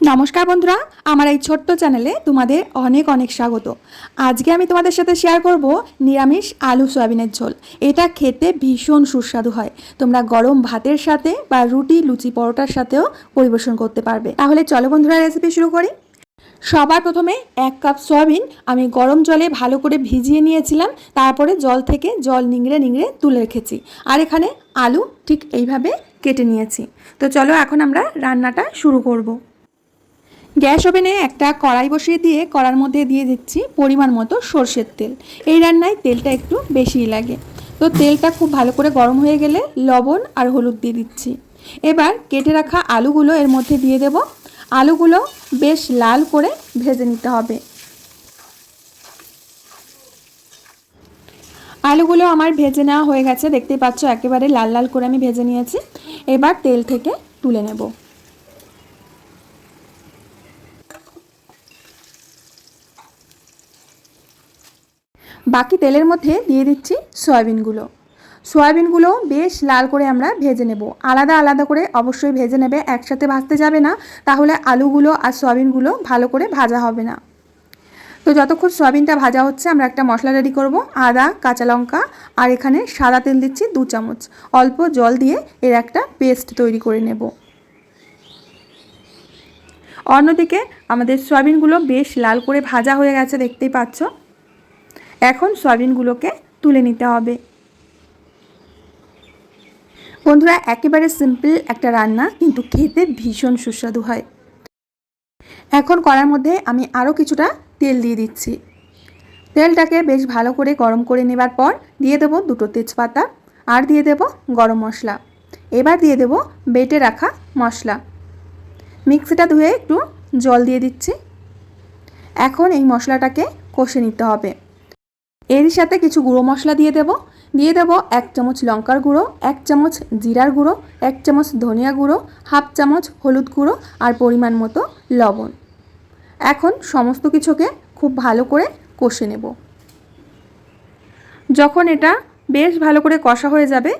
নমস্কার বন্ধুরা, আমার এই ছোট্ট চ্যানেলে তোমাদের অনেক অনেক স্বাগত। আজকে আমি তোমাদের সাথে শেয়ার করব নিরামিষ আলু সয়াবিনের ঝোল। এটা খেতে ভীষণ সুস্বাদু হয়। তোমরা গরম ভাতের সাথে বা রুটি, লুচি, পরোটার সাথেও পরিবেশন করতে পারবে। তাহলে চলো বন্ধুরা রেসিপি শুরু করি। সবার প্রথমে এক কাপ সয়াবিন আমি গরম জলে ভালো করে ভিজিয়ে নিয়েছিলাম। তারপরে জল থেকে জল নিংড়ে নিংড়ে তুলে রেখেছি। আর এখানে আলু ঠিক এইভাবে কেটে নিয়েছি। তো চলো এখন আমরা রান্নাটা শুরু করব। গ্যাস ওভেনে একটা কড়াই বসিয়ে দিয়ে কড়ার মধ্যে দিয়ে দিচ্ছি পরিমাণ মতো সর্ষের তেল। এই রান্নায় তেলটা একটু বেশিই লাগে। তো তেলটা খুব ভালো করে গরম হয়ে গেলে লবণ আর হলুদ দিয়ে দিচ্ছি। এবার কেটে রাখা আলুগুলো এর মধ্যে দিয়ে দেব। আলুগুলো বেশ লাল করে ভেজে নিতে হবে। আলুগুলো আমার ভেজে নেওয়া হয়ে গেছে। দেখতেই পাচ্ছ একেবারে লাল লাল করে আমি ভেজে নিয়েছি। এবার তেল থেকে তুলে নেব। বাকি তেলের মধ্যে দিয়ে দিচ্ছি সয়াবিনগুলো। সয়াবিনগুলো বেশ লাল করে আমরা ভেজে নেব। আলাদা আলাদা করে অবশ্যই ভেজে নেবে, একসাথে ভাজতে যাবে না, তাহলে আলুগুলো আর সয়াবিনগুলো ভালো করে ভাজা হবে না। তো যতক্ষণ সয়াবিনটা ভাজা হচ্ছে, আমরা একটা মশলা রেডি করব, আদা, কাঁচা লঙ্কা, আর এখানে সাদা তেল দিচ্ছি দু চামচ। অল্প জল দিয়ে এর একটা পেস্ট তৈরি করে নেব। অন্যদিকে আমাদের সয়াবিনগুলো বেশ লাল করে ভাজা হয়ে গেছে, দেখতেই পাচ্ছ। এখন সয়াবিনগুলোকে তুলে নিতে হবে। বন্ধুরা, একেবারে সিম্পল একটা রান্না, কিন্তু খেতে ভীষণ সুস্বাদু হয়। এখন কড়ার মধ্যে আমি আরও কিছুটা তেল দিয়ে দিচ্ছি। তেলটাকে বেশ ভালো করে গরম করে নেবার পর দিয়ে দেবো দুটো তেজপাতা আর দিয়ে দেব গরম মশলা। এবার দিয়ে দেব বেটে রাখা মশলা। মিক্সিটা ধুয়ে একটু জল দিয়ে দিচ্ছি। এখন এই মশলাটাকে কষে নিতে হবে। এর সাথে কিছু গুঁড়ো মশলা দিয়ে দেব। দিয়ে দেব এক চামচ লঙ্কার গুঁড়ো, এক চামচ জিরার গুঁড়ো, এক চামচ ধনিয়া গুঁড়ো, হাফ চামচ হলুদ গুঁড়ো আর পরিমাণ মতো লবণ। এখন সমস্ত কিছুকে খুব ভালো করে কষে নেব। যখন এটা বেশ ভালো করে কষা হয়ে যাবে,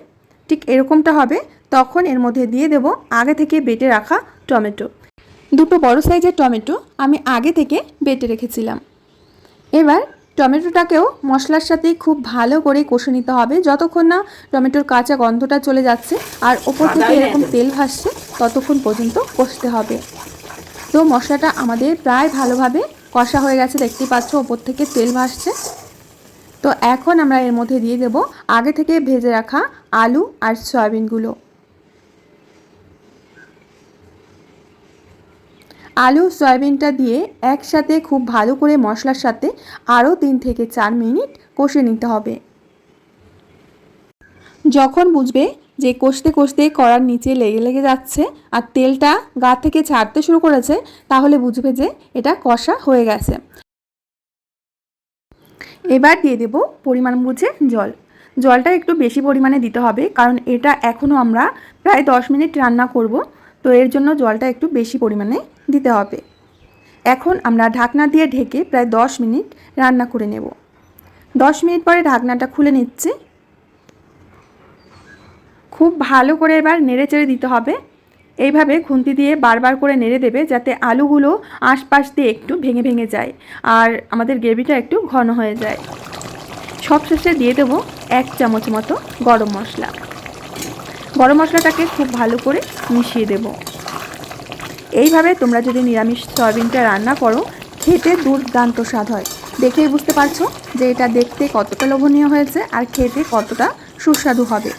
ঠিক এরকমটা হবে, তখন এর মধ্যে দিয়ে দেব আগে থেকে বেটে রাখা টমেটো। দুটো বড় সাইজের টমেটো আমি আগে থেকে বেটে রেখেছিলাম। এবার টমেটোটাকেও মশলার সাথে খুব ভালো করে কষে নিতে হবে। যতক্ষণ না টমেটোর কাঁচা গন্ধটা চলে যাচ্ছে আর ওপর থেকে এরকম তেল ভাসছে ততক্ষণ পর্যন্ত কষতে হবে। তো মশলাটা আমাদের প্রায় ভালোভাবে কষা হয়ে গেছে দেখতেই পাচ্ছ ওপর থেকে তেল ভাসছে। তো এখন আমরা এর মধ্যে দিয়ে দেব আগে থেকে ভেজে রাখা আলু আর সয়াবিনগুলো। আলু, সয়াবিনটা দিয়ে একসাথে খুব ভালো করে মশলার সাথে আরও তিন থেকে চার মিনিট কষে নিতে হবে। যখন বুঝবে যে কষতে কষতে কড়ার নিচে লেগে লেগে যাচ্ছে আর তেলটা গা থেকে ছাড়তে শুরু করেছে, তাহলে বুঝবে যে এটা কষা হয়ে গেছে। এবার দিয়ে দেব পরিমাণ বুঝে জল। জলটা একটু বেশি পরিমাণে দিতে হবে, কারণ এটা এখনও আমরা প্রায় দশ মিনিট রান্না করব। তো এর জন্য জলটা একটু বেশি পরিমাণে দিতে হবে। এখন আমরা ঢাকনা দিয়ে ঢেকে প্রায় দশ মিনিট রান্না করে নেব। দশ মিনিট পরে ঢাকনাটা খুলে নিচ্ছি। খুব ভালো করে এবার নেড়ে চেড়ে দিতে হবে। এইভাবে খুন্তি দিয়ে বারবার করে নেড়ে দেবে যাতে আলুগুলো আশপাশ দিয়ে একটু ভেঙে ভেঙে যায় আর আমাদের গ্রেভিটা একটু ঘন হয়ে যায়। সবশেষে দিয়ে দেবো এক চামচ মতো গরম মশলা। মশলাটাকে খুব ভালো করে মিশিয়ে দেব। এইভাবে তোমরা যদি নিরামিষ সয়াবিনটা রান্না করো, খেতে দুর্দান্ত স্বাদ হয়। দেখেই বুঝতে পারছ যে এটা দেখতে কতটা লোভনীয় হয়েছে আর খেতে কতটা সুস্বাদু হবে।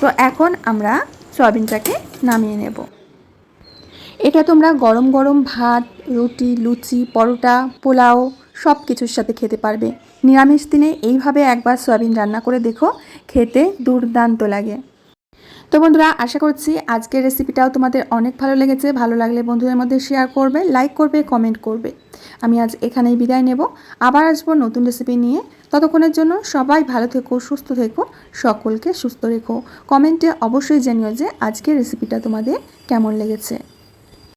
তো এখন আমরা সয়াবিনটাকে নামিয়ে নেব। এটা তোমরা গরম গরম ভাত, রুটি, লুচি, পরোটা, পোলাও সব কিছুর সাথে খেতে পারবে। নিরামিষ দিনে এইভাবে একবার সয়াবিন রান্না করে দেখো, খেতে দুর্দান্ত লাগে। তো বন্ধুরা, আশা করছি আজকের রেসিপিটাও তোমাদের অনেক ভালো লেগেছে। ভালো লাগলে বন্ধুদের মধ্যে শেয়ার করবে লাইক করবে কমেন্ট করবে। আমি আজ এখানেই বিদায় নেব। আবার আসব নতুন রেসিপি নিয়ে। ততক্ষণের জন্য সবাই ভালো থেকো, সুস্থ থেকো, সকলকে সুস্থ রেখো। কমেন্টে অবশ্যই জানিও যে আজকের রেসিপিটা তোমাদের কেমন লেগেছে।